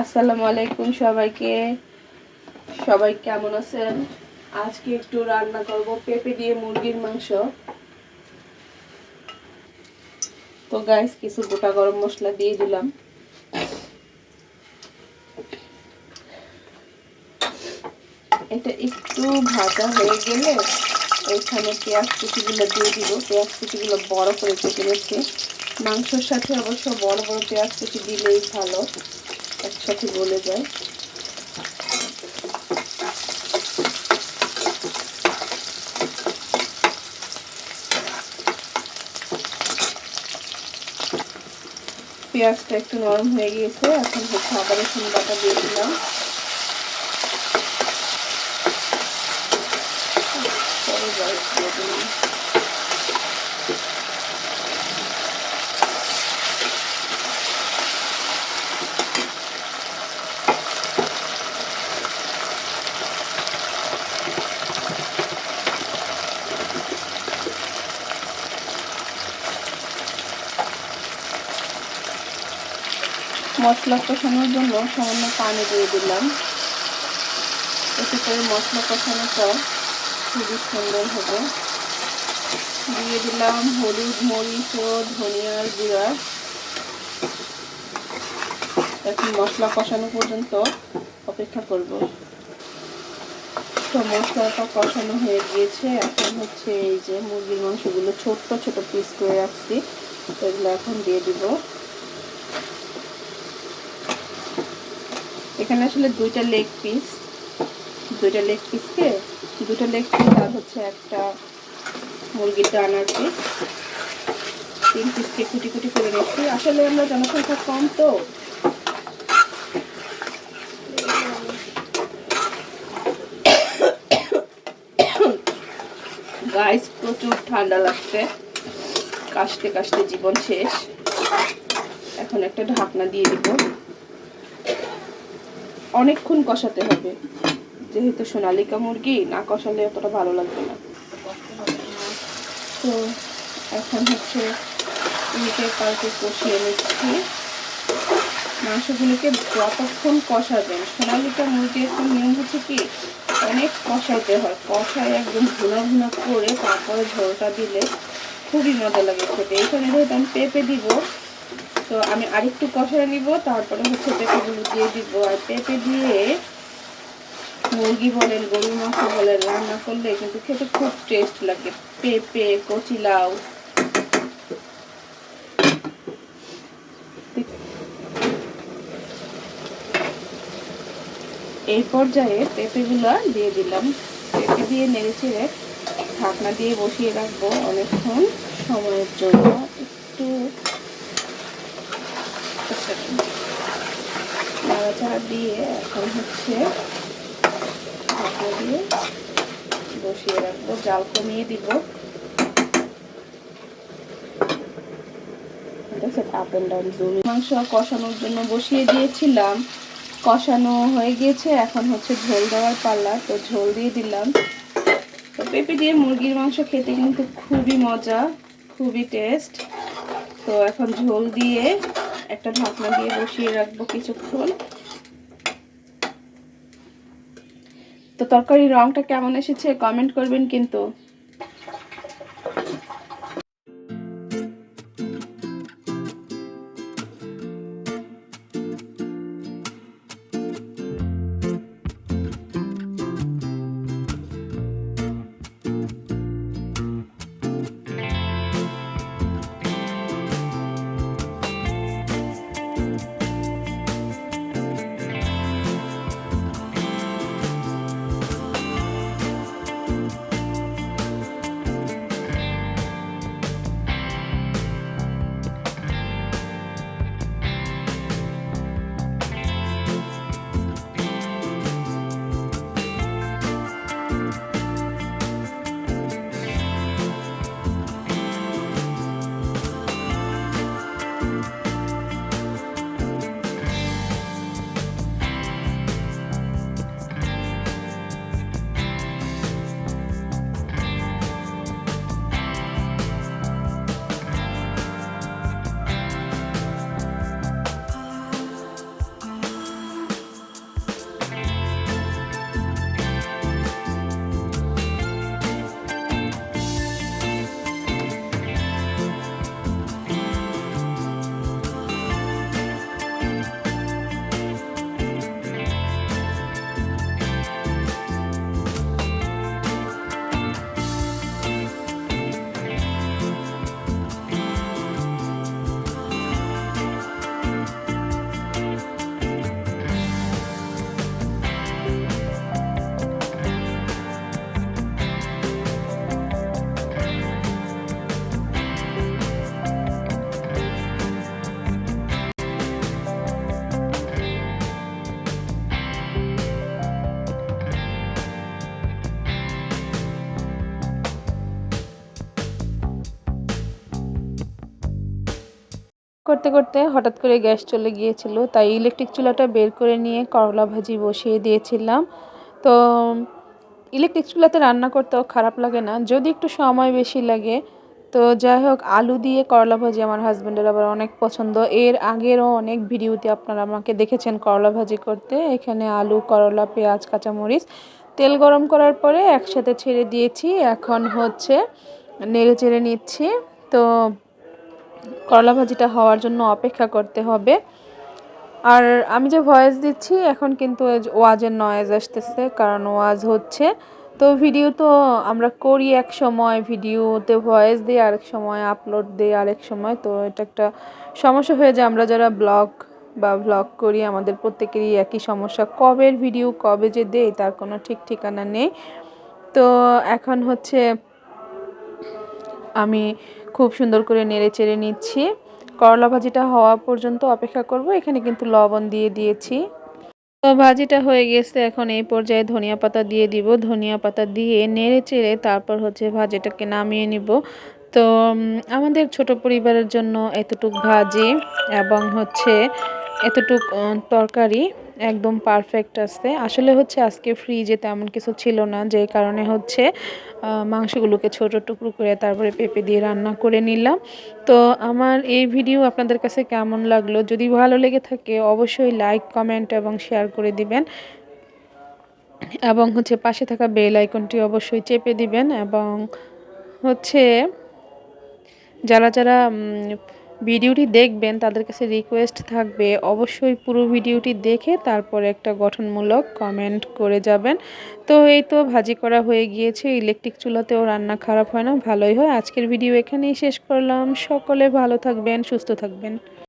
আসসালামু আলাইকুম সবাইকে। সবাই কেমন আছেন? আজকে একটু রান্না করব পেঁপে দিয়ে মুরগির মাংস। তো গাইস কিছু গোটা গরম মশলা দিয়ে দিলাম। এটা একটু ভাজা হয়ে গেলে ওইখানে পেঁয়াজ কুচিগুলো দিয়ে দিব। পেঁয়াজ কুচিগুলো বড় করে কেটে রেখে মাংসর সাথে অবশ্য বড় বড় পেঁয়াজ কুচি দিলেই ভালো। একসাথে গলে যায়। পেঁয়াজটা একটু নরম হয়ে গিয়েছে, এখন হচ্ছে আবার রসুন বাটা দিয়ে দিলাম। দিয়ে দিলাম। মশলা কষানোর জন্য সামান্য পানি দিয়ে দিলাম। এতে করে মশলা কষানোটা খুবই সুন্দর হবে। দিয়ে দিলাম হলুদ মরিচ ও ধনিয়ার গুঁড়া। এখন মশলা কষানো পর্যন্ত অপেক্ষা করব। তো মশলাটা কষানো হয়ে গিয়েছে। এখন হচ্ছে এই যে মুরগির মাংসগুলো ছোট্ট ছোট পিস করে রাখছি। এগুলো এখন দিয়ে দিব। এখানে আসলে দুইটা লেগ পিস দুইটা লেগ পিসকে দুটো লেগ পিস আর হচ্ছে একটা মুরগির ডানার পিস তিন পিসকে কুটি কুটি করে রেখেছি আসলে আমরা জনসংখ্যা কম তো। গাইস প্রচুর ঠান্ডা লাগছে। কাশতে কাশতে জীবন শেষ। এখন একটা ঢাকনা দিয়ে দিব। অনেকক্ষণ কষাতে হবে। যেহেতু সোনালিকা মুরগি, না কষালে অতটা ভালো লাগবে না। তো এখন হচ্ছে উল্টে পাল্টে কষিয়ে নিচ্ছি। মাংসগুলোকে যতক্ষণ কষাবেন, সোনালিকা মুরগি একটা নিয়ম হচ্ছে কি, অনেক কষাইতে হয়। কষায় একদম ভুনা ভুনা করে তারপরে ঝোলটা দিলে খুবই মজা লাগে খেতে। এখানে যেহেতু আমি পেঁপে দিব তো আমি আরেকটু কষায় নিব, তারপরে হচ্ছে পেঁপেগুলো দিয়ে দিব। আর পেঁপে দিয়ে মুরগি বলেন গরুর মাংস বলেন, রান্না করলে কিন্তু খেতে খুব টেস্ট লাগে। পেঁপে, কচি লাউ। এই পর্যায়ে পেঁপেগুলো দিয়ে দিলাম। পেঁপে দিয়ে নেড়ে চেড়ে ঢাকনা দিয়ে বসিয়ে রাখব অনেকক্ষণ সময়ের জন্য। একটু নাড়াচাড়া দিয়ে এখন হচ্ছে দিয়ে বসিয়ে রাখব, জাল কমিয়ে দিব। মাংস কষানোর জন্য বসিয়ে দিয়েছিলাম। কষানো হয়ে গিয়েছে এখন হচ্ছে ঝোল দেওয়ার পাল্লা তো ঝোল দিয়ে দিলাম। তো পেঁপে দিয়ে মুরগির মাংস খেতে কিন্তু খুবই মজা, খুবই টেস্ট তো এখন ঝোল দিয়ে একটা ঢাকনা দিয়ে বসিয়ে রাখব কিছুক্ষণ। তো তরকারির রংটা কেমন এসেছে? কমেন্ট করবেন কিন্তু। you করতে করতে হঠাৎ করে গ্যাস চলে গিয়েছিল, তাই ইলেকট্রিক চুলাটা বের করে নিয়ে করলা ভাজি বসিয়ে দিয়েছিলাম। তো ইলেকট্রিক চুলাতে রান্না করতেও খারাপ লাগে না, যদি একটু সময় বেশি লাগে। তো যাই হোক, আলু দিয়ে করলা ভাজি আমার হাজব্যান্ডের আবার অনেক পছন্দ। এর আগেরও অনেক ভিডিওতে আপনারা আমাকে দেখেছেন করলা ভাজি করতে। এখানে আলু, করলা, পেঁয়াজ, কাঁচামরিচ তেল গরম করার পরে একসাথে ছেড়ে দিয়েছি। এখন হচ্ছে নেড়ে চেড়ে নিচ্ছি। তো করলা ভাজিটা হওয়ার জন্য অপেক্ষা করতে হবে। আর আমি যে ভয়েস দিচ্ছি, এখন কিন্তু ওয়াজের নয়েজ আসতেছে, কারণ ওয়াজ হচ্ছে। তো ভিডিও তো আমরা করি এক সময় ভিডিওতে ভয়েস দিই, আরেক সময় আপলোড দিই, আরেক সময়। তো এটা একটা সমস্যা হয়ে যায়, আমরা যারা ব্লগ বা ব্লগ করি, আমাদের প্রত্যেকেরই একই সমস্যা। কবের ভিডিও কবে যে দেই, তার কোনো ঠিক ঠিকানা নেই। তো এখন হচ্ছে আমি খুব সুন্দর করে নেড়ে চেড়ে নিচ্ছি। করলা ভাজিটা হওয়া পর্যন্ত অপেক্ষা করব। এখানে কিন্তু লবণ দিয়ে দিয়েছি। তো ভাজিটা হয়ে গেছে। এখন এই পর্যায়ে ধনিয়া পাতা দিয়ে দিব। ধনিয়া পাতা দিয়ে নেড়ে চেড়ে তারপর হচ্ছে ভাজিটাকে নামিয়ে নিব। তো আমাদের ছোট পরিবারের জন্য এতটুক ভাজি এবং হচ্ছে এতটুক তরকারি একদম পারফেক্ট আছে আসলে হচ্ছে আজকে ফ্রিজে তেমন কিছু ছিল না, যে কারণে হচ্ছে মাংসগুলোকে ছোট টুকরো করে তারপরে পেঁপে দিয়ে রান্না করে নিলাম। তো আমার এই ভিডিও আপনাদের কাছে কেমন লাগল? যদি ভালো লেগে থাকে, অবশ্যই লাইক কমেন্ট এবং শেয়ার করে দিবেন। এবং হচ্ছে পাশে থাকা বেল আইকনটি অবশ্যই চেপে দিবেন এবং হচ্ছে, যারা যারা ভিডিওটি দেখবেন, তাদের কাছে রিকোয়েস্ট থাকবে, অবশ্যই পুরো ভিডিওটি দেখে তারপরে একটা গঠনমূলক কমেন্ট করে যাবেন। তো এই তো ভাজি করা হয়ে গিয়েছে ইলেকট্রিক চুলাতেও রান্না খারাপ হয় না, ভালোই হয়। আজকের ভিডিও এখানেই শেষ করলাম। সকলে ভালো থাকবেন, সুস্থ থাকবেন।